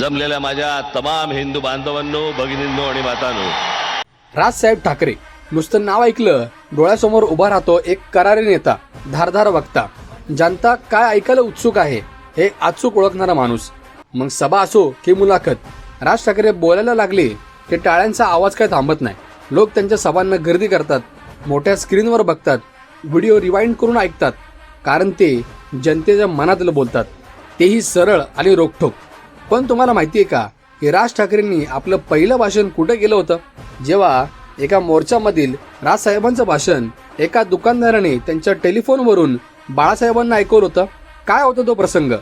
जमलेल्या माझ्या तमाम हिंदू बांधवांनो भगिनींनो आणि मातांनो. राजसाहेब ठाकरे नुसतं नाव ऐकलं डोळ्यासमोर उभा राहतो एक करारी नेता धारधार वक्ता. जनता काय ऐकायला उत्सुक आहे हे अचूक ओळखणारा माणूस. मग सभा असो की मुलाखत राज ठाकरे बोलायला लागले की टाळ्यांचा आवाज काय थांबत नाही. लोक त्यांच्या सभांना गर्दी करतात मोठ्या स्क्रीनवर बघतात व्हिडिओ रिवाइंड करून ऐकतात कारण ते जनतेच्या मनातलं बोलतात. तेही सरळ आणि रोखठोक. पण तुम्हाला माहिती आहे का की राज ठाकरेंनी आपलं पहिलं भाषण कुठं केलं होतं? जेव्हा एका मोर्चामधील राजसाहेबांचं भाषण एका दुकानदाराने त्यांच्या टेलिफोनवरून बाळासाहेबांना ऐकवलं होतं. काय होता तो प्रसंग?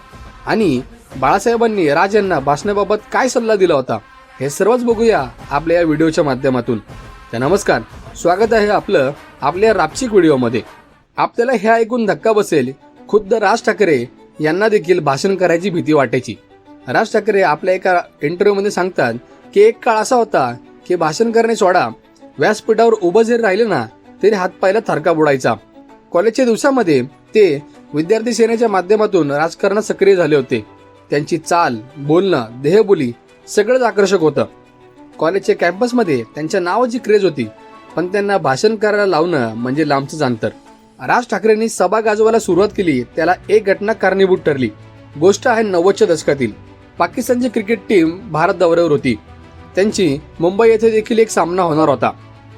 आणि बाळासाहेबांनी राज यांना भाषणाबाबत काय सल्ला दिला होता? हे सर्वच बघूया आपल्या या व्हिडिओच्या माध्यमातून. तर नमस्कार स्वागत आहे आपलं आपल्या रापचिक व्हिडिओमध्ये. आपल्याला हे ऐकून धक्का बसेल खुद्द राज ठाकरे यांना देखील भाषण करायची भीती वाटायची. राज ठाकरे आपल्या एका इंटरव्ह्यूमध्ये सांगतात की एक काळ असा होता की भाषण करणे सोडा व्यासपीठावर उभं जरी राहिले ना तरी हातपायला थारका थरका बुडायचा. कॉलेजच्या दिवसामध्ये ते विद्यार्थी सेनेच्या माध्यमातून राजकारणात सक्रिय झाले होते. त्यांची चाल बोलणं देहबोली सगळंच आकर्षक होतं. कॉलेजच्या कॅम्पसमध्ये त्यांच्या नावाची क्रेज होती पण त्यांना भाषण करायला लावणं म्हणजे लांबचं अंतर राज ठाकरेंनी सभा गाजवायला सुरुवात केली त्याला एक घटना कारणीभूत ठरली. गोष्ट आहे नव्वदच्या दशकातील. पाकिस्तानची क्रिकेट टीम भारत दौऱ्यावर होती. त्यांची मुंबई येथे देखील एक सामना होणार होता.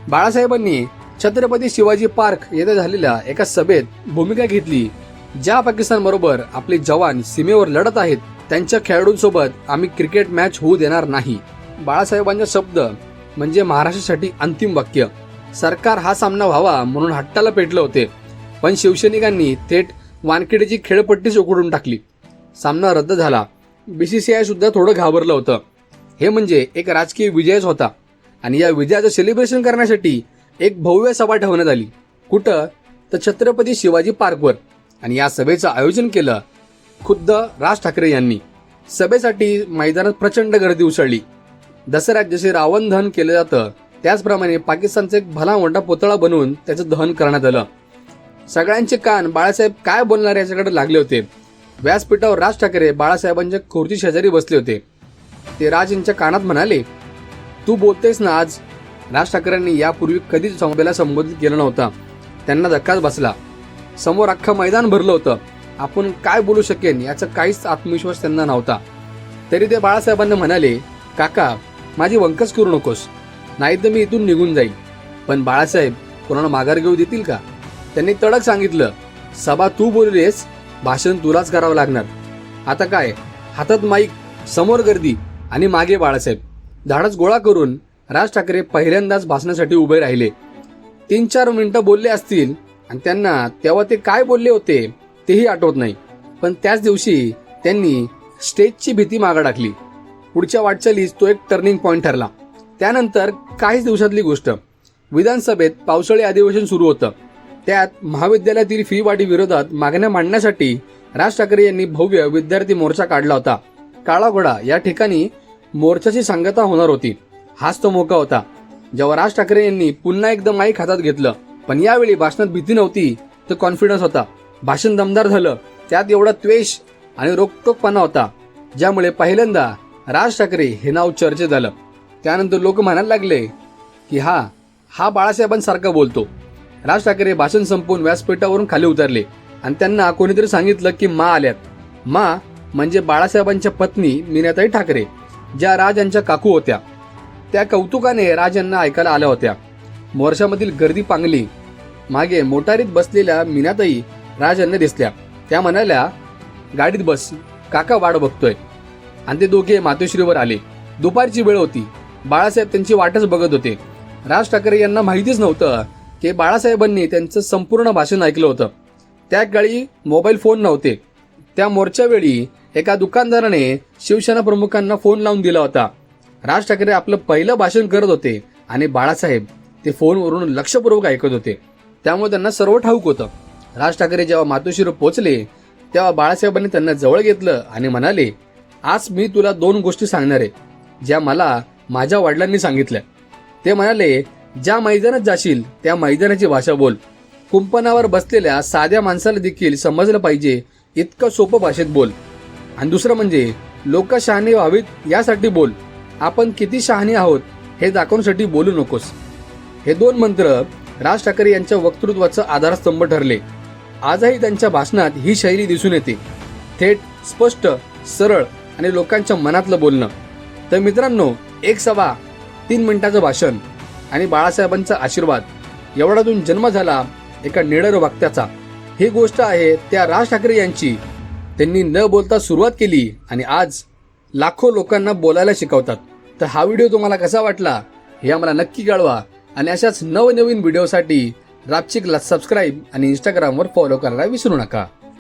बाळासाहेबांनी छत्रपती शिवाजी पार्क येथे झालेल्या एका सभेत भूमिका घेतली ज्या पाकिस्तान बरोबर आपले जवान सीमेवर लढत आहेत त्यांच्या खेळाडूंसोबत आम्ही क्रिकेट मॅच होऊ देणार नाही. बाळासाहेबांचा शब्द म्हणजे महाराष्ट्रासाठी अंतिम वाक्य. सरकार हा सामना व्हावा म्हणून हट्टाला पेटले होते पण शिवसैनिकांनी थेट वानखेडेची खेळपट्टीच उघडून टाकली. सामना रद्द झाला. बीसीसीआय सुद्धा थोडं घाबरलं होतं. हे म्हणजे एक राजकीय विजयच होता. आणि या विजयाचं सेलिब्रेशन करण्यासाठी एक भव्य सभा ठेवण्यात आली. कुठं? तर छत्रपती शिवाजी पार्कवर. आणि या सभेचं आयोजन केलं खुद्द राज ठाकरे यांनी. सभेसाठी मैदानात प्रचंड गर्दी उसळली. दसऱ्यात जसे रावण दहन केलं जातं त्याचप्रमाणे पाकिस्तानचा एक भला मोठा पुतळा बनवून त्याचं दहन करण्यात आलं. सगळ्यांचे कान बाळासाहेब काय बोलणार याच्याकडे लागले होते. व्यासपीठावर राज ठाकरे बाळासाहेबांच्या खुर्ची शेजारी बसले होते. ते राज यांच्या कानात म्हणाले तू बोलतेस ना आज. राज ठाकरेंनी यापूर्वी कधीच सभेला संबोधित केलं नव्हता. त्यांना धक्काच बसला. समोर अख्खं मैदान भरलं होतं. आपण काय बोलू शकेन याचा काहीच आत्मविश्वास त्यांना नव्हता. तरी ते बाळासाहेबांना म्हणाले काका माझी वंकच करू नकोस. नाही तर मी इथून निघून जाईल. पण बाळासाहेब कोणाला माघार घेऊ देतील का? त्यांनी तडक सांगितलं सभा तू बोललीस भाषण तुलाच करावं लागणार. आता काय हातात माईक समोर गर्दी आणि मागे बाळासाहेब. धाडस गोळा करून राज ठाकरे पहिल्यांदाच भाषणासाठी उभे राहिले. तीन चार मिनिटं बोलले असतील आणि त्यांना तेव्हा ते काय बोलले होते तेही आठवत नाही. पण त्याच दिवशी त्यांनी स्टेजची भीती मागे टाकली. पुढच्या वाटचालीस तो एक टर्निंग पॉईंट ठरला. त्यानंतर काहीच दिवसातली गोष्ट. विधानसभेत पावसाळी अधिवेशन सुरू होतं. त्यात महाविद्यालयातील फी वाढी विरोधात मागण्या मांडण्यासाठी राज ठाकरे यांनी भव्य विद्यार्थी मोर्चा काढला होता. काळा घोडा या ठिकाणी मोर्चाची सांगता होणार होती. हाच तो मोका होता. जेव्हा राज ठाकरे यांनी पुन्हा एकदा माईक हातात घेतलं पण यावेळी भाषणात भीती नव्हती तर कॉन्फिडन्स होता. भाषण दमदार झालं. त्यात एवढा त्वेष आणि रोकटोकपणा होता ज्यामुळे पहिल्यांदा राज ठाकरे हे नाव चर्चेत झालं त्यानंतर लोक म्हणायला लागले की हा हा बाळासाहेबांसारखा बोलतो. राज ठाकरे भाषण संपवून व्यासपीठावरून खाली उतरले. आणि त्यांना कोणीतरी सांगितलं की मा आल्यात. मा म्हणजे बाळासाहेबांच्या पत्नी मीनाताई ठाकरे ज्या राज यांच्या काकू होत्या. त्या कौतुकाने राज यांना ऐकायला आल्या होत्या. मोर्चामधील गर्दी पांगली. मागे मोटारीत बसलेल्या मीनाताई राज यांना दिसल्या. त्या म्हणाल्या गाडीत बस काका वाट बघतोय. आणि ते दोघे मातोश्रीवर आले. दुपारची वेळ होती. बाळासाहेब त्यांची वाटच बघत होते. राज ठाकरे यांना माहितीच नव्हतं की बाळासाहेबांनी त्यांचं संपूर्ण भाषण ऐकलं होतं. त्या काळी मोबाईल फोन नव्हते. त्या मोर्चावेळी एका दुकानदाराने शिवसेना प्रमुखांना फोन लावून दिला होता. राज ठाकरे आपलं पहिलं भाषण करत होते आणि बाळासाहेब ते फोनवरून लक्षपूर्वक ऐकत होते. त्यामुळे त्यांना सर्व ठाऊक होतं. राज ठाकरे जेव्हा मातोश्रीवर पोहोचले तेव्हा बाळासाहेबांनी त्यांना जवळ घेतलं आणि म्हणाले आज मी तुला दोन गोष्टी सांगणार आहे ज्या मला माझ्या वडिलांनी सांगितल्या. ते म्हणाले ज्या मैदानात जाशील त्या मैदानाची भाषा बोल. कुंपणावर बसलेल्या साध्या माणसाला देखील समजलं पाहिजे इतकं सोपं भाषेत बोल. आणि दुसरं म्हणजे लोक शहाणे व्हावीत यासाठी बोल. आपण किती शहाणे आहोत हे दाखवण्यासाठी बोलू नकोस. हे दोन मंत्र राज ठाकरे यांच्या वक्तृत्वाचं आधारस्तंभ ठरले. आजही त्यांच्या भाषणात ही शैली दिसून येते. थेट स्पष्ट सरळ आणि लोकांच्या मनातलं बोलणं. तर मित्रांनो एक सभा तीन मिनिटाचं भाषण. आणि बाळासाहेबांचा आशीर्वाद. एवढ्यातून जन्म झाला एका निडर वक्त्याचा. ही गोष्ट आहे त्या राज ठाकरे यांची. त्यांनी न बोलता सुरुवात केली आणि आज लाखो लोकांना बोलायला शिकवतात. तर हा व्हिडिओ तुम्हाला कसा वाटला हे आम्हाला नक्की कळवा आणि अशाच नवनवीन व्हिडिओसाठी रापचिकला सबस्क्राईब आणि इंस्टाग्रामवर फॉलो करायला विसरू नका.